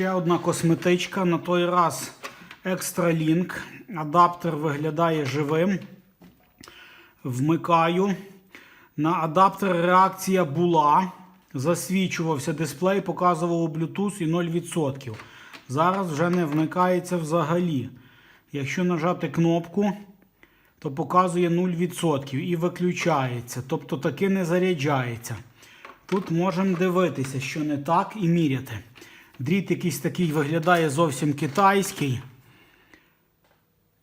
Ще одна косметичка. На той раз Extra-Link. Адаптер виглядає живим. Вмикаю. На адаптер реакція була. Засвічувався дисплей, показувало Bluetooth і 0%. Зараз вже не вмикається взагалі. Якщо нажати кнопку, то показує 0% і виключається. Тобто таки не заряджається. Тут можемо дивитися, що не так, і міряти. Дріт якийсь такий виглядає зовсім китайський.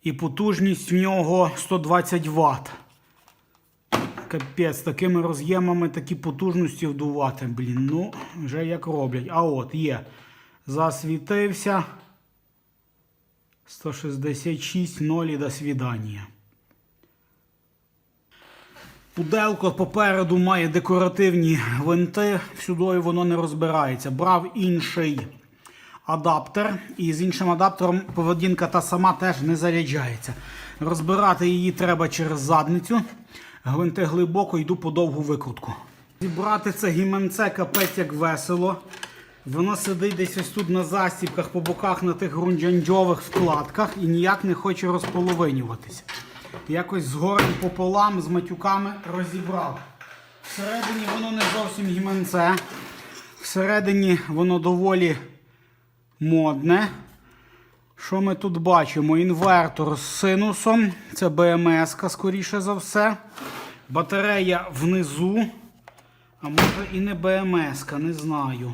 І потужність в нього 120 Вт. Капець, такими роз'ємами такі потужності вдувати. Блін, ну, вже як роблять. А от є. Засвітився. 166 0 і до свідання. Пуделко попереду має декоративні гвинти, всюдою воно не розбирається. Брав інший адаптер, і з іншим адаптером поведінка та сама теж не заряджається. Розбирати її треба через задницю. Гвинти глибоко, йду по довгу викрутку. Зібрати це гіменце капець як весело. Воно сидить десь ось тут на застібках по боках на тих грунджанджових вкладках і ніяк не хоче розполовинюватися. Якось згорем пополам з матюками розібрав. Всередині воно не зовсім гіменце. Всередині воно доволі модне. Що ми тут бачимо? Інвертор з синусом. Це БМС, скоріше за все. Батарея внизу. А може і не БМС, не знаю.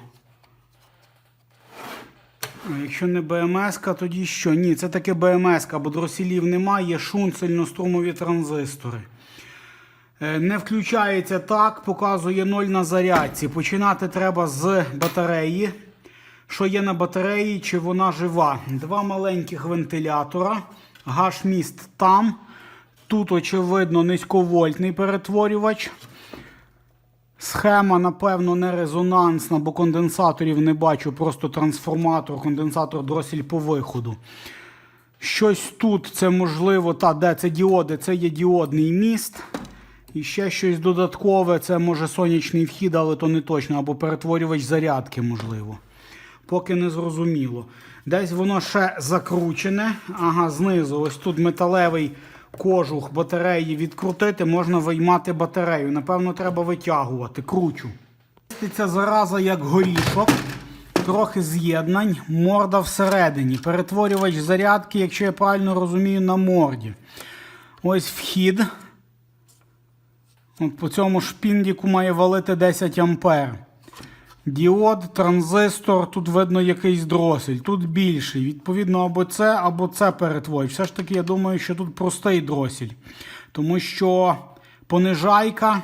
А Якщо не БМС, тоді що? Ні, це таке БМС, бо дросілів немає, є шунт, сильнострумові транзистори. Е, Не включається так, показує 0 на зарядці. Починати треба з батареї. Що є на батареї, чи вона жива? Два маленьких вентилятора, гаш-міст там. Тут, очевидно, низьковольтний перетворювач. Схема, напевно, не резонансна, бо конденсаторів не бачу, просто трансформатор, конденсатор дросель по виходу. Щось тут, це можливо, та, де це діоди, це є діодний міст. І ще щось додаткове, це може сонячний вхід, але то не точно, або перетворювач зарядки, можливо. Поки не зрозуміло. Десь воно ще закручене. Ага, знизу, ось тут металевий кожух батареї відкрутити, можна виймати батарею. Напевно, треба витягувати. Кручу. Ця зараза як горішок. Трохи з'єднань, морда всередині. Перетворювач зарядки, якщо я правильно розумію, на морді. Ось вхід. От по цьому шпіндіку має валити 10 ампер. Діод, транзистор, тут видно якийсь дросель, тут більший. Відповідно, або це, або це перетворює. Все ж таки, я думаю, що тут простий дросель. Тому що понижайка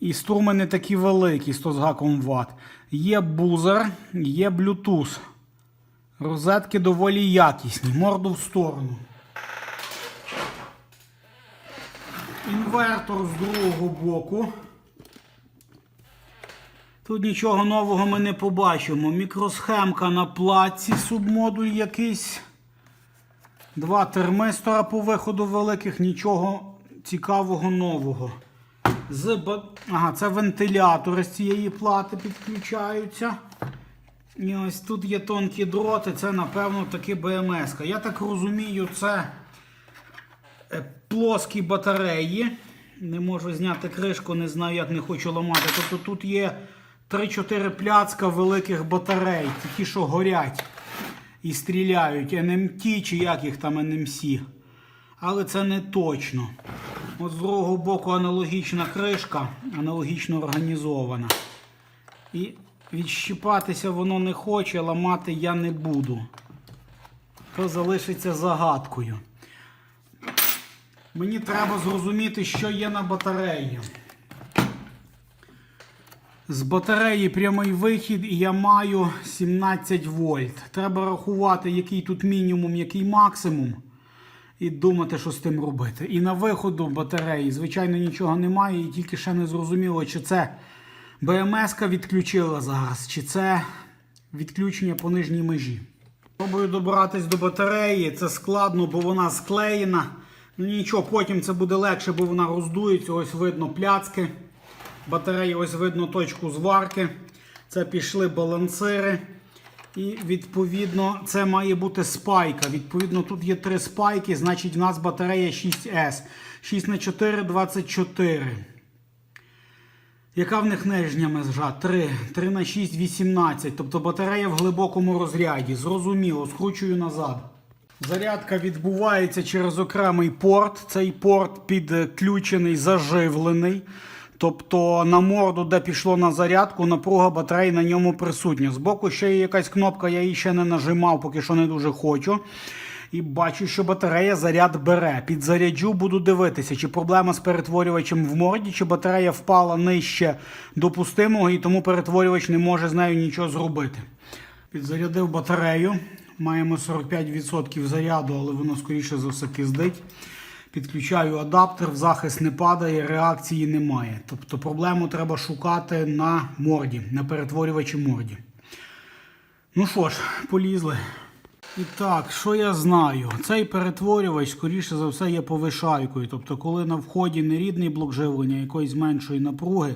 і струми не такі великі, 100 з гаком Вт. Є бузер, є Bluetooth. Розетки доволі якісні. Морду в сторону. Інвертор з другого боку. Тут нічого нового ми не побачимо. Мікросхемка на платці, субмодуль якийсь. Два термистора по виходу великих, нічого цікавого нового. З... Ага, це вентилятори з цієї плати підключаються. І ось тут є тонкі дроти, це, напевно, таки БМС. -ка. Я так розумію, це е, плоскі батареї. Не можу зняти кришку, не знаю, як не хочу ламати. Тобто тут є 3-4 пляцка великих батарей, ті, що горять і стріляють. НМТ чи як їх там НМС. Але це не точно. От з другого боку аналогічна кришка, аналогічно організована. І відщипатися воно не хоче, ламати я не буду. То залишиться загадкою. Мені треба зрозуміти, що є на батареї. З батареї прямий вихід і я маю 17 вольт. Треба рахувати, який тут мінімум, який максимум. І думати, що з тим робити. І на виходу батареї, звичайно, нічого немає, і тільки ще не зрозуміло, чи це БМС-ка відключила зараз, чи це відключення по нижній межі. Пробую добратись до батареї. Це складно, бо вона склеєна. Ну нічого, потім це буде легше, бо вона роздується. Ось видно пляцки. Батареї ось видно точку зварки. Це пішли балансири. І відповідно це має бути спайка. Відповідно, тут є три спайки, значить в нас батарея 6С. 6 на 4 24. Яка в них нижня межа? 3. 3 на 6 18. Тобто батарея в глибокому розряді. Зрозуміло, скручую назад. Зарядка відбувається через окремий порт. Цей порт підключений, заживлений. Тобто на морду, де пішло на зарядку, напруга батареї на ньому присутня. Збоку ще є якась кнопка, я її ще не нажимав, поки що не дуже хочу. І бачу, що батарея заряд бере. Підзаряджу, буду дивитися, чи проблема з перетворювачем в морді, чи батарея впала нижче допустимого, і тому перетворювач не може з нею нічого зробити. Підзарядив батарею. Маємо 45% заряду, але воно скоріше за все киздить. Підключаю адаптер, в захист не падає, реакції немає. Тобто проблему треба шукати на морді, на перетворювачі морді. Ну що ж, полізли. І так, що я знаю? Цей перетворювач, скоріше за все, є повишайкою. Тобто, коли на вході нерідний блок живлення якоїсь меншої напруги,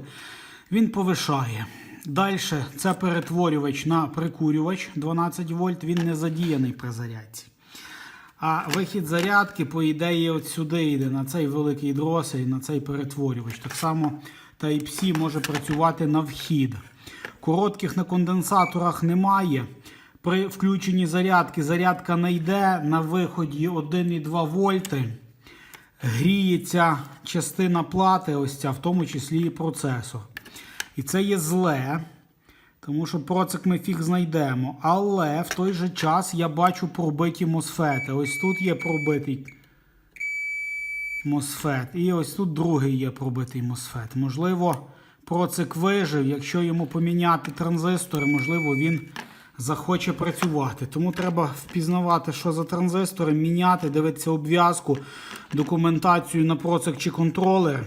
він повишає. Далі це перетворювач на прикурювач 12 вольт, він не задіяний при зарядці. А вихід зарядки, по ідеї, от сюди йде, на цей великий дросель, на цей перетворювач. Так само Type-C може працювати на вхід. Коротких на конденсаторах немає. При включенні зарядки зарядка не йде на виході 1,2 вольти. Гріється частина плати, ось ця, в тому числі і процесор. І це є зле, тому що процик ми фіг знайдемо. Але в той же час я бачу пробиті мосфети. Ось тут є пробитий мосфет. І ось тут другий є пробитий мосфет. Можливо, процик вижив. Якщо йому поміняти транзистори, можливо, він захоче працювати. Тому треба впізнавати, що за транзистори, міняти, дивитися обв'язку, документацію на процик чи контролер.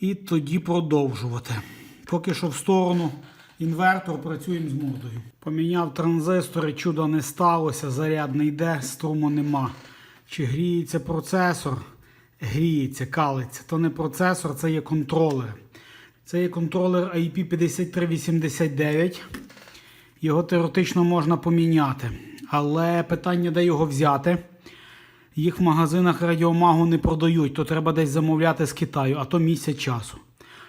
І тоді продовжувати. Поки що в сторону інвертор працюємо з модою. Поміняв транзистори, чудо не сталося, заряд не йде, струму нема. Чи гріється процесор? Гріється, калиться. То не процесор, це є контролер. Це є контролер IP5389. Його теоретично можна поміняти. Але питання, де його взяти. Їх в магазинах радіомагу не продають, то треба десь замовляти з Китаю, а то місяць часу.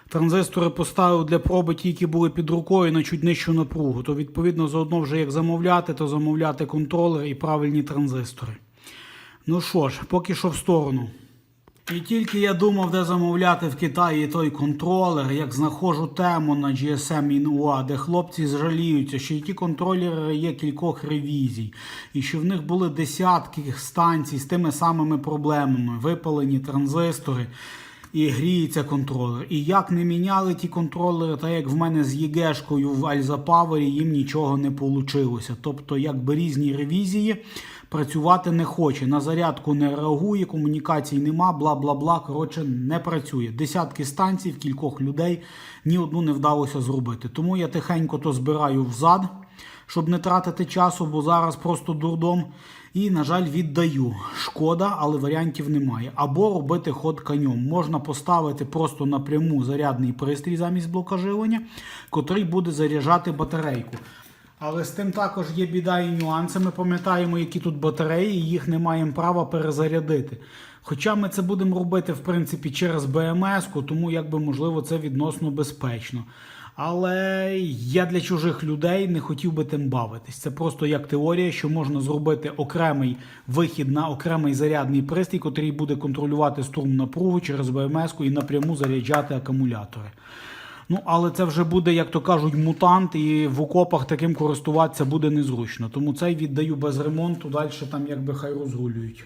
Транзистори поставив для проби ті, які були під рукою на чуть нижчу напругу. То відповідно заодно вже як замовляти, то замовляти контролер і правильні транзистори. Ну що ж, поки що в сторону. І тільки я думав, де замовляти в Китаї той контролер, як знаходжу тему на GSM Inua, де хлопці жаліються, що і ті контролери є кількох ревізій, і що в них були десятки станцій з тими самими проблемами, випалені транзистори. І гріється контролер. І як не міняли ті контролери, так як в мене з ЄГшкою в Альзапавері, їм нічого не вийшло. Тобто, якби різні ревізії працювати не хоче. На зарядку не реагує, комунікацій нема, бла бла бла. Коротше, не працює. Десятки станцій кількох людей ні одну не вдалося зробити. Тому я тихенько то збираю взад, щоб не тратити часу, бо зараз просто дурдом. І, на жаль, віддаю. Шкода, але варіантів немає. Або робити ход конем. Можна поставити просто напряму зарядний пристрій замість блока живлення, котрий буде заряджати батарейку. Але з тим також є біда і нюанси. Ми пам'ятаємо, які тут батареї, і їх не маємо права перезарядити. Хоча ми це будемо робити, в принципі, через БМС, тому якби можливо це відносно безпечно. Але я для чужих людей не хотів би тим бавитись. Це просто як теорія, що можна зробити окремий вихід на окремий зарядний пристрій, який буде контролювати струм напругу через БМС і напряму заряджати акумулятори. Ну, але це вже буде, як то кажуть, мутант, і в окопах таким користуватися буде незручно. Тому цей віддаю без ремонту, далі там якби хай розгулюють.